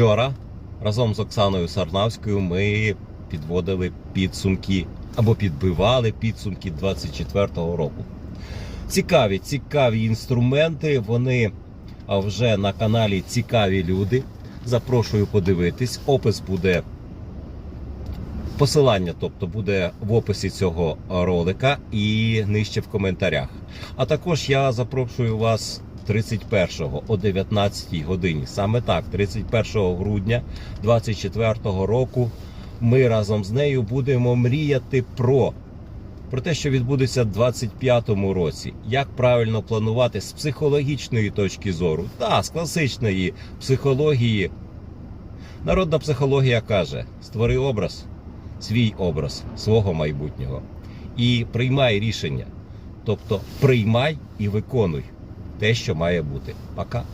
Вчора разом з Оксаною Сарнавською ми підводили підсумки або підбивали підсумки 24-го року. Цікаві, цікаві інструменти. Вони вже на каналі Цікаві люди. Запрошую подивитись. Опис буде посилання, тобто буде в описі цього ролика і нижче в коментарях. А також я запрошую вас 31-го о 19-й годині. Саме так, 31 грудня 24 року. Ми разом з нею будемо мріяти про, про те, що відбудеться в 25-му році. Як правильно планувати з психологічної точки зору, та з класичної психології. Народна психологія каже: створи образ, свій образ свого майбутнього і приймай рішення. Тобто приймай і виконуй те, що має бути. Пока.